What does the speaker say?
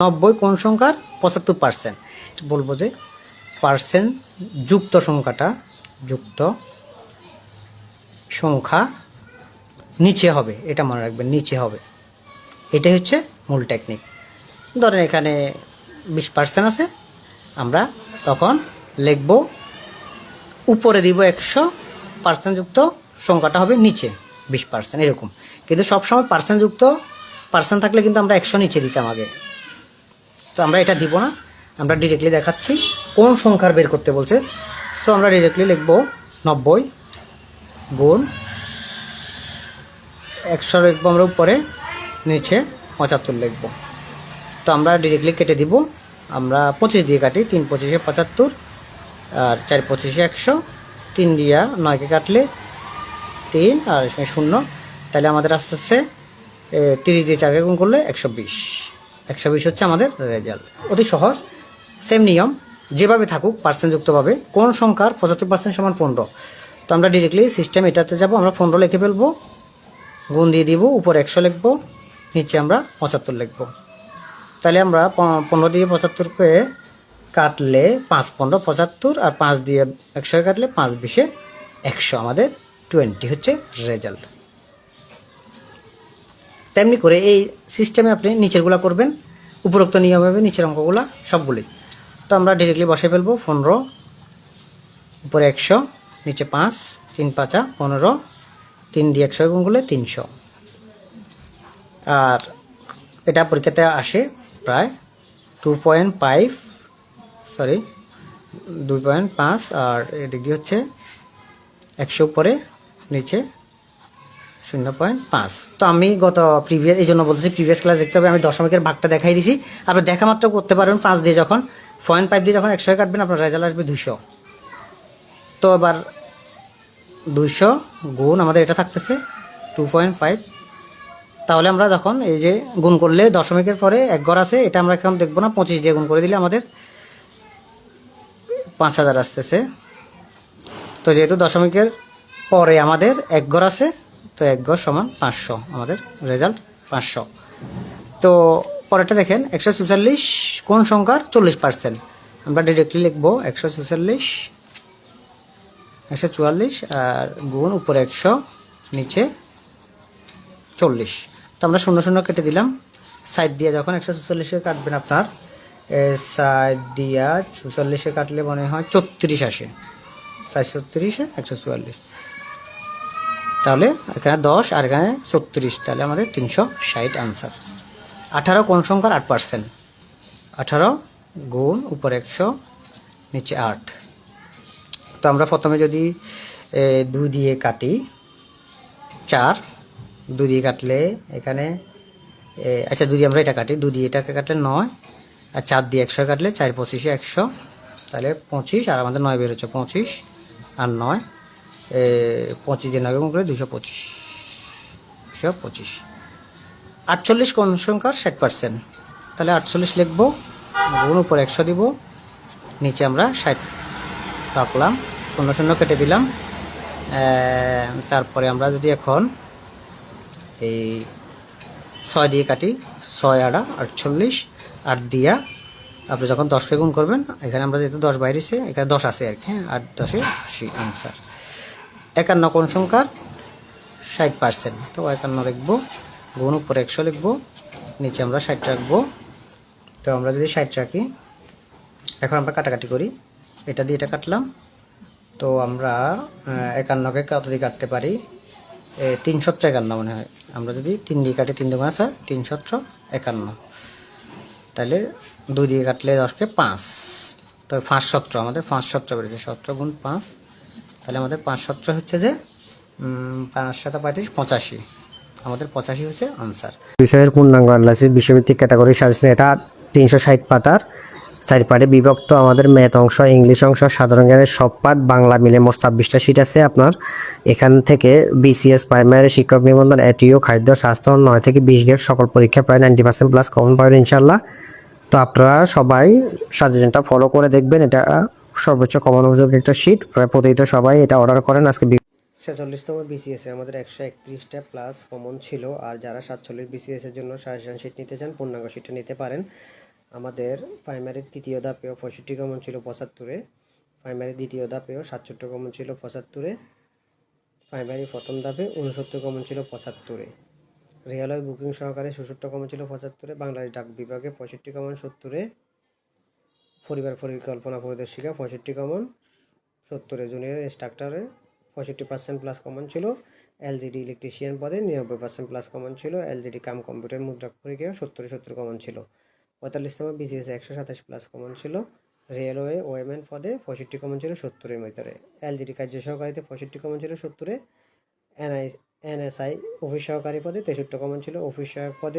নব্বই কোন সংখ্যার? পঁচাত্তর পার্সেন্ট বলব যে পার্সেন্ট যুক্ত সংখ্যাটা, যুক্ত সংখ্যা নিচে হবে, এটা মনে রাখবেন, নিচে হবে। এটাই হচ্ছে মূল টেকনিক ধরেন এখানে বিশ পার্সেন্ট আছে, আমরা তখন লিখব, উপরে দিব একশো পার্সেন্ট যুক্ত সংখ্যাটা হবে নিচে, বিশ পার্সেন্ট এরকম। কিন্তু সবসময় পার্সেন্ট যুক্ত পার্সেন্ট থাকলে কিন্তু আমরা একশো নিচে দিতাম আগে। তো আমরা এটা দিব না। আমরা ডিরেক্টলি দেখাচ্ছি কোন সংখ্যার বের করতে বলছে। সো আমরা ডিরেক্টলি লিখব নব্বই গুণ একশো লিখব আমরা উপরে, নিচে পঁচাত্তর লিখব। তো আমরা ডিরেক্টলি কেটে দিব। আমরা পঁচিশ দিয়ে কাটি, তিন পঁচিশে পঁচাত্তর আর চার পঁচিশে একশো, তিন দিয়া নয়কে কাটলে তিন আর শূন্য। তাহলে আমাদের আস্তে আস্তে তিরিশ দিয়ে চারকে গুণ করলে একশো বিশ। একশো বিশ হচ্ছে আমাদের রেজাল্ট অতি সহজ সেম নিয়ম, যেভাবে থাকুক পার্সেন্ট যুক্তভাবে কোন সংখ্যার পঁচাত্তর পার্সেন্ট সমান পনেরো? তো আমরা ডিরেক্টলি সিস্টেম এটাতে যাব, আমরা পনেরো লিখে ফেলব, গুণ দিয়ে দিব, উপরে একশো লিখব, নিচে আমরা পঁচাত্তর লিখব। তাহলে আমরা পনেরো দিয়ে পঁচাত্তরকে কাটলে পাঁচ পনেরো পঁচাত্তর, আর পাঁচ দিয়ে একশো কাটলে পাঁচ বিশে একশো। আমাদের টোয়েন্টি হচ্ছে রেজাল্ট তেমনি করে এই সিস্টেমে আপনি নিচেরগুলো করবেন, উপরোক্ত নিয়মভাবে নিচের অঙ্কগুলো সবগুলোই। তো আমরা ডিরেক্টলি বসে ফেলব, পনেরো, উপরে একশো, নিচে পাঁচ, তিন পাঁচা, পনেরো, তিন দিয়ে একশো গুণ করলে তিনশো। আর এটা পরীক্ষাতে আসে প্রায় টু পয়েন্ট ফাইভ সরি দুই পয়েন্ট পাঁচ, আর এদিক দিয়ে হচ্ছে একশো উপরে, নিচে শূন্য পয়েন্ট পাঁচ। তো আমি গত প্রিভিয়াস এই জন্য বলতেছি প্রিভিয়াস ক্লাস দেখতে হবে, আমি দশমিকের ভাগটা দেখাই দিছি। আপনি দেখা মাত্র করতে পারবেন পাঁচ দিয়ে যখন পয়েন্ট ফাইভ দিয়ে যখন একশো কাটবেন, আপনার রেজাল্ট আসবে দুশো। তো এবার দুশো গুণ আমাদের এটা থাকতেছে টু পয়েন্ট ফাইভ তাহলে আমরা যখন এই যে গুণ করলে দশমিকের পরে এক ঘর আছে, এটা আমরা এখন দেখব না, পঁচিশ দিয়ে গুণ করে দিলে আমাদের পাঁচ হাজার আসতেছে। তো যেহেতু দশমিকের পরে আমাদের এক ঘর আছে তো এক ঘর সমান পাঁচশো, আমাদের রেজাল্ট পাঁচশো। তো পরেরটা দেখেন, একশো চুয়াল্লিশ কোন সংখ্যার? চল্লিশ পার্সেন্ট আমরা ডিরেক্টলি লিখব একশো চুয়াল্লিশ একশো চুয়াল্লিশ আর গুণ উপরে একশো, নিচে চল্লিশ। তো আমরা শূন্য শূন্য কেটে দিলাম। সাইড দিয়ে যখন একশো চুয়াল্লিশে কাটবেন আপনার সাইড দিয়া চুয়াল্লিশে কাটলে মনে হয় ছত্রিশ আসে। চার ছত্রিশে একশো চুয়াল্লিশ। তাহলে এখানে দশ আর এখানে ছত্রিশ, তাহলে আমাদের তিনশো ষাট আনসার আঠারো কোন সংখ্যার আট পার্সেন্ট আঠারো গুণ উপর একশো, নিচে আট। তো আমরা প্রথমে যদি দুই দিয়ে কাটি, চার, দুই দিয়ে কাটলে এখানে আচ্ছা দুই দিয়ে আমরা এটা কাটি, দুই দিয়ে এটাকে কাটলে নয়, আর চার দিয়ে একশো কাটলে চার পঁচিশে একশো, তাহলে পঁচিশ, আর আমাদের নয় বের হচ্ছে পঁচিশ, আর নয় পঁচিশ দিয়ে নয় গুণ করে দুশো পঁচিশ। দুশো পঁচিশ। আটচল্লিশ কোন সংখ্যার? ষাট পার্সেন্ট তাহলে আটচল্লিশ লিখব, গুণ উপর একশো দিব, নিচে আমরা ষাট রাখলাম, শূন্য শূন্য কেটে দিলাম। তারপরে আমরা যদি এখন এই ছয় দিয়ে কাটি, ছয় আড়া আটচল্লিশ, আট দিয়া আপনি যখন দশকে গুণ করবেন, এখানে আমরা যেহেতু দশ বাইরেছে এখানে দশ আছে আর কি হ্যাঁ আট দশে আশি আনসার একান্ন কোন সংখ্যার? ষাট পার্সেন্ট। তো একান্ন লিখব, গুণ উপরে একশো লিখব, নিচে আমরা ষাট রাখব। তো আমরা যদি ষাট রাখি, এখন আমরা কাটাকাটি করি। এটা দিয়ে এটা কাটলাম। তো আমরা একান্নকে কত দিয়ে কাটতে পারি? তিন সত্র একান্ন মনে হয়। আমরা যদি তিন দিয়ে কাটি, তিন দুগুণ আছে তিন সত্র একান্ন। তাহলে দুই দিয়ে কাটলে দশকে পাঁচ। তো পাঁচ সত্র আমাদের পাঁচ সত্র বেড়েছে সত্র গুণ পাঁচ। তাহলে আমাদের পাঁচ সত্র হচ্ছে যে পাঁচ সাত পঁয়ত্রিশ, পঁচাশি। আমাদের পঁচাশি হচ্ছে আনসার বিষয়ের পূর্ণাঙ্গ অ্যানালাইসিস বিশ্বভিত্তিক ক্যাটাগরি সাজেশন। এটা তিনশো ষাট পাতার চারি বিভক্ত। আমাদের ম্যাথ অংশ ইংলিশ অংশ, সাধারণ জ্ঞানের সব পাঠ বাংলা মিলে মোট ছাব্বিশটা সিট আছে আপনার। এখান থেকে বিসিএস প্রাইমারি শিক্ষক নিবন্ধন এটিও খাদ্য, স্বাস্থ্য, নয় থেকে বিশ গেট সকল পরীক্ষা প্রায় নাইনটি পার্সেন্ট প্লাস কমন পাবেন ইনশাল্লাহ তো আপনারা সবাই সাজেশনটা ফলো করে দেখবেন। এটা সর্বোচ্চ কমন উপযোগী একটা শীট প্রায় প্রতিদিন সবাই এটা অর্ডার করেন। আজকে ছেচল্লিশতম বিসিএস আমাদের একশো একত্রিশটা প্লাস কমন ছিল, আর যারা সাতচল্লিশ বিসিএস এর জন্য সাজেশন শিট নিতে চান, পূর্ণাঙ্গ শিটটা নিতে পারেন। আমাদের প্রাইমারির তৃতীয় ধাপেও পঁয়ষট্টি কমন ছিল পঁচাত্তরে প্রাইমারি দ্বিতীয় ধাপেও সাতষট্টি কমন ছিল পঁচাত্তরে প্রাইমারি প্রথম ধাপে উনসত্তর কমন ছিল পঁচাত্তরে। রেলওয়ে বুকিং সহকারে ষষট্টি কমন ছিল পঁচাত্তরে, বাংলাদেশ ডাক বিভাগে পঁয়ষট্টি কমন সত্তরে পরিবার পরিকল্পনা পরিদর্শিকা, পঁয়ষট্টি কমন সত্তরে জুনিয়র ইনস্ট্রাক্টরে পঁয়ষট্টি পার্সেন্ট প্লাস কমন ছিল। এলজিডি ইলেকট্রিশিয়ান পদে নিরানব্বই পার্সেন্ট প্লাস কমন ছিল। এলজিডি কাম কম্পিউটার মুদ্রা পরীক্ষায় সত্তরে সত্তর কমন ছিল। পঁয়তাল্লিশতম বিসিএস একশো সাতাশ প্লাস কমন ছিল। রেলওয়ে ওএমএন পদে পঁয়ষট্টি কমন ছিল সত্তরের ভিতরে। এলজিডি কার্য সহকারীতে পঁয়ষট্টি কমন ছিল সত্তরে। এনআই এনএসআই অফিস সহকারী পদে তেষট্টি কমন ছিল। অফিস সহায়ক পদে